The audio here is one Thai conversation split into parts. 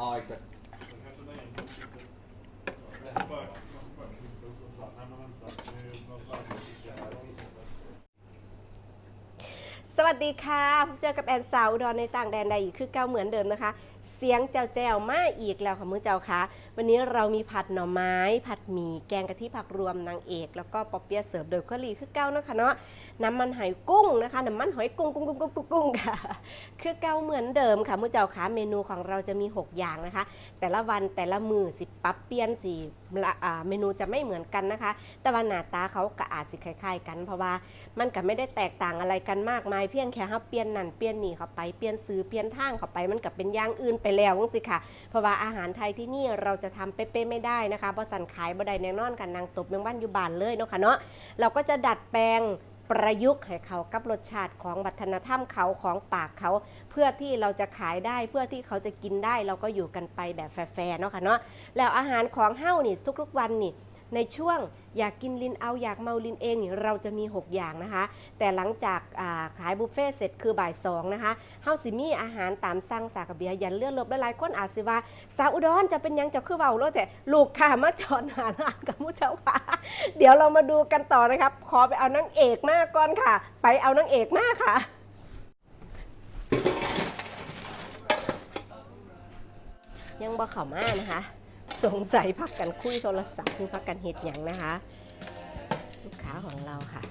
Ja, exakt. สวัสดีค่ะพบเจอกับแอนสาวดรในต่างแดนใดอีกคือเก้าเหมือนเดิมนะคะ เสียงเจ้าแจวมาอีกแล้วค่ะมือเจ้าค่ะวันนี้เรามีผัดหน่อไม้ ผัดหมี่แกงกะทิผักรวมนางเอก แล้วก็ปอเปี๊ยะเสิร์ฟโดยก็ลีคือเก้านะคะเนาะน้ำมันหอยกุ้งนะคะน้ำมันหอยกุ้งกุ้งกุ้งกุ้งกุ้งกุ้งค่ะ คือเก้าเหมือนเดิมค่ะมือเจ้าค่ะเมนูของเราจะมี 6 อย่างนะคะ แต่ละวันแต่ละมือสิปรับเปลี่ยนสิละอ่เมนูจะไม่เหมือนกันนะคะ แต่ว่าหน้าตาเขาก็อาจสิคล้ายๆกัน เพราะว่ามันก็ไม่ได้แตกต่างอะไรกันมากมายเพียงแค่เขาเปลี่ยนนั่นเปลี่ยนนี่เข้าไปเปลี่ยนซื้อเปลี่ยนทางเข้าไปมันก็เป็นอย่างอื่นไปแล้วจังสิค่ะ เพราะว่าอาหารไทยที่นี่เราจะทำเป๊ะๆไม่ได้นะคะเพราะสันขายบ่ได้แน่นอนกันนางตบเมืองบ้านอยู่บ้านเลยเนาะค่ะเนาะเราก็จะดัดแปลงประยุกต์ให้เขากับรสชาติของวัฒนธรรมเขาของปากเขา เพื่อที่เราจะขายได้เพื่อที่เขาจะกินได้เราก็อยู่กันไปแบบแฟร์ๆเนาะค่ะเนาะแล้วอาหารของเฮ้านี่ทุกๆวันนี่ ในช่วงอยากกินลินเอาอยากเมาลินเองนี่เราจะมี 6 อย่างนะคะ แต่หลังจากาขายบุฟเฟ่เสร็จคือบ่ายสองนะคะเฮาสิมีอาหารตามสั่งสากเบียยันเลือนลบหลายๆคนอาจสิว่าสาวอุดรจะเป็นยังจะคือเบาโลดแต่ลูกค่ะมาจอนหาร้านกับมุเจ้าค่ะเดี๋ยวเรามาดูกันต่อนะครับขอไปเอานางเอกมาก่อนค่ะ ไปเอานางเอกมากค่ะยังบ่เข้ามานะคะ สงสัยพักกันคุยโทรศัพท์คือพักกันเห็ดอย่างนะคะ ลูกค้าของเราค่ะ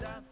แอด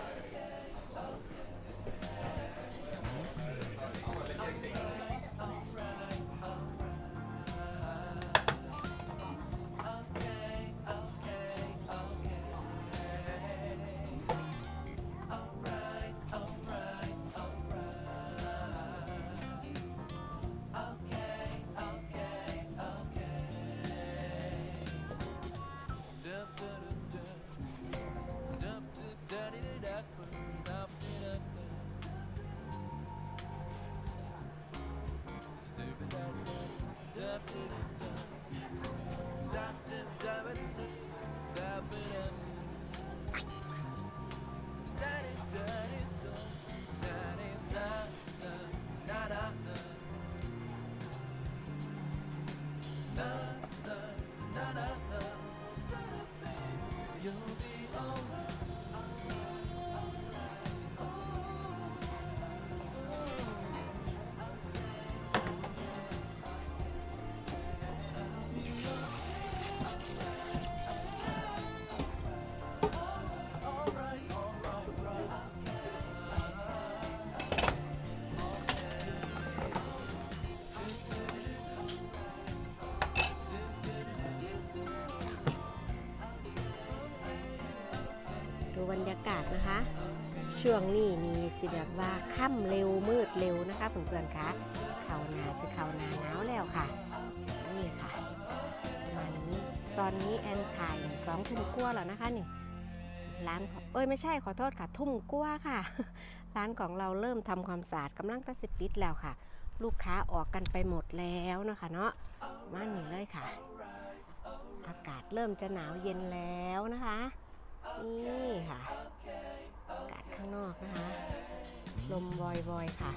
ดูบรรยากาศนะคะ ช่วงนี้มีสิแบบว่าค่ำเร็วมืดเร็วนะคะเพื่อนๆคะเขานาสิเขานาหนาวแล้วค่ะ นี่ค่ะประมาณนี้ตอนนี้แอนถ่ายสองทุ่มกว่าแล้วนะคะนี่ร้านของเอ้ยไม่ใช่ขอโทษค่ะ ทุ่มกว่าค่ะ ร้านของเราเริ่มทำความสะอาดกำลังตัดสิบปิดแล้วค่ะ ลูกค้าออกกันไปหมดแล้วนะคะเนาะมานี่เลยค่ะ อากาศเริ่มจะหนาวเย็นแล้วนะคะ นี่ค่ะ อากาศข้างนอกนะคะ ลมวอยๆค่ะ